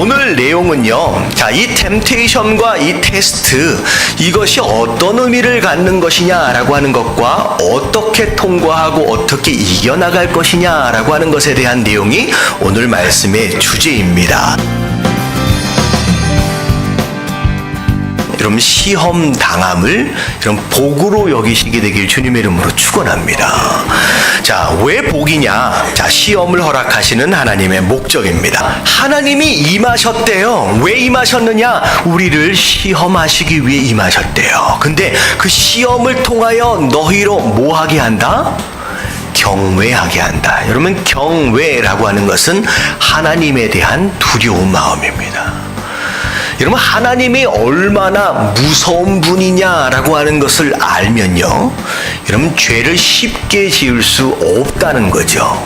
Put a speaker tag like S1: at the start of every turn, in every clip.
S1: 오늘 내용은요. 자, 이 템테이션과 이 테스트 이것이 어떤 의미를 갖는 것이냐라고 하는 것과 어떻게 통과하고 어떻게 이겨나갈 것이냐라고 하는 것에 대한 내용이 오늘 말씀의 주제입니다. 여러분 시험 당함을 여러분 복으로 여기시게 되길 주님의 이름으로 축원합니다. 자, 왜 복이냐? 자, 시험을 허락하시는 하나님의 목적입니다. 하나님이 임하셨대요. 왜 임하셨느냐? 우리를 시험하시기 위해 임하셨대요. 근데 그 시험을 통하여 너희로 뭐 하게 한다? 경외하게 한다. 여러분 경외라고 하는 것은 하나님에 대한 두려운 마음입니다. 여러분 하나님이 얼마나 무서운 분이냐라고 하는 것을 알면요. 여러분 죄를 쉽게 지을 수 없다는 거죠.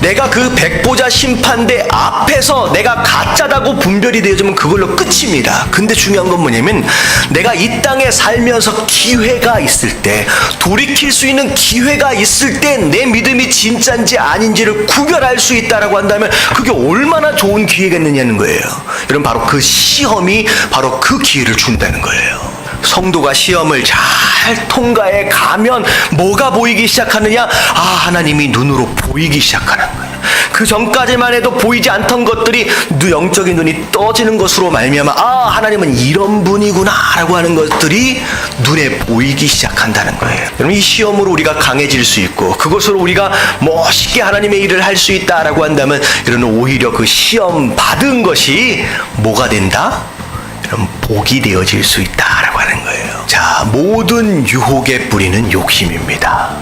S1: 내가 그 백보자 심판대 앞에서 내가 가짜다고 분별이 되어지면 그걸로 끝입니다. 근데 중요한 건 뭐냐면 내가 이 땅에 살면서 기회가 있을 때 돌이킬 수 있는 기회가 있을 때 내 믿음이 진짜인지 아닌지를 구별할 수 있다라고 한다면 그게 얼마나 좋은 기회겠느냐는 거예요. 여러분 바로 그 시험이 바로 그 기회를 준다는 거예요. 성도가 시험을 잘 통과해 가면 뭐가 보이기 시작하느냐? 아, 하나님이 눈으로 보이기 시작하는 거예요. 그 전까지만 해도 보이지 않던 것들이 누 영적인 눈이 떠지는 것으로 말미암아 아, 하나님은 이런 분이구나라고 하는 것들이 눈에 보이기 시작한다는 거예요. 여러분 이 시험으로 우리가 강해질 수 있고 그것으로 우리가 멋있게 하나님의 일을 할 수 있다라고 한다면 이런 오히려 그 시험 받은 것이 뭐가 된다? 여러분 복이 되어질 수 있다라고 하는 거예요. 자, 모든 유혹의 뿌리는 욕심입니다.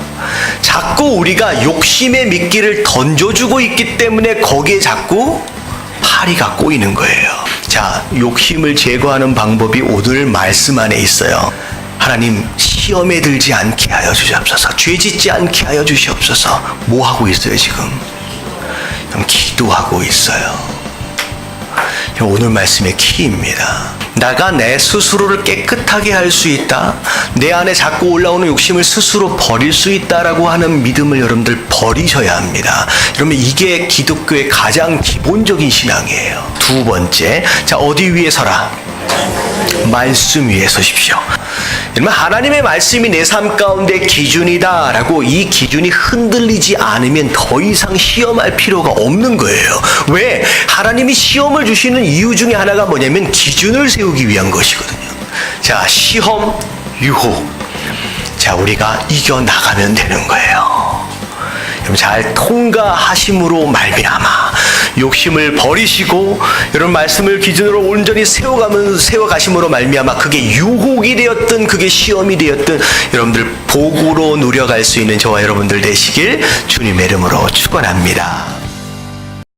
S1: 자꾸 우리가 욕심의 미끼를 던져주고 있기 때문에 거기에 자꾸 파리가 꼬이는 거예요. 자, 욕심을 제거하는 방법이 오늘 말씀 안에 있어요. 하나님 시험에 들지 않게 하여 주시옵소서. 죄 짓지 않게 하여 주시옵소서. 뭐 하고 있어요, 지금? 기도하고 있어요. 오늘 말씀의 키입니다. 나가 내 스스로를 깨끗하게 할 수 있다. 내 안에 자꾸 올라오는 욕심을 스스로 버릴 수 있다라고 하는 믿음을 여러분들 버리셔야 합니다. 여러분 이게 기독교의 가장 기본적인 신앙이에요. 두 번째, 자 어디 위에 서라? 말씀 위에 서십시오. 여러분 하나님의 말씀이 내 삶 가운데 기준이다라고 이 기준이 흔들리지 않으면 더 이상 시험할 필요가 없는 거예요. 왜? 하나님이 시험을 주시는 이유 중에 하나가 뭐냐면 기준을 세우기 위한 것이거든요. 자, 시험, 유혹. 자, 우리가 이겨 나가면 되는 거예요. 잘 통과하심으로 말미암아 욕심을 버리시고 여러분 말씀을 기준으로 온전히 세워가면 세워가심으로 말미암아 그게 유혹이 되었든 그게 시험이 되었든 여러분들 복으로 누려갈 수 있는 저와 여러분들 되시길 주님의 이름으로 축원합니다.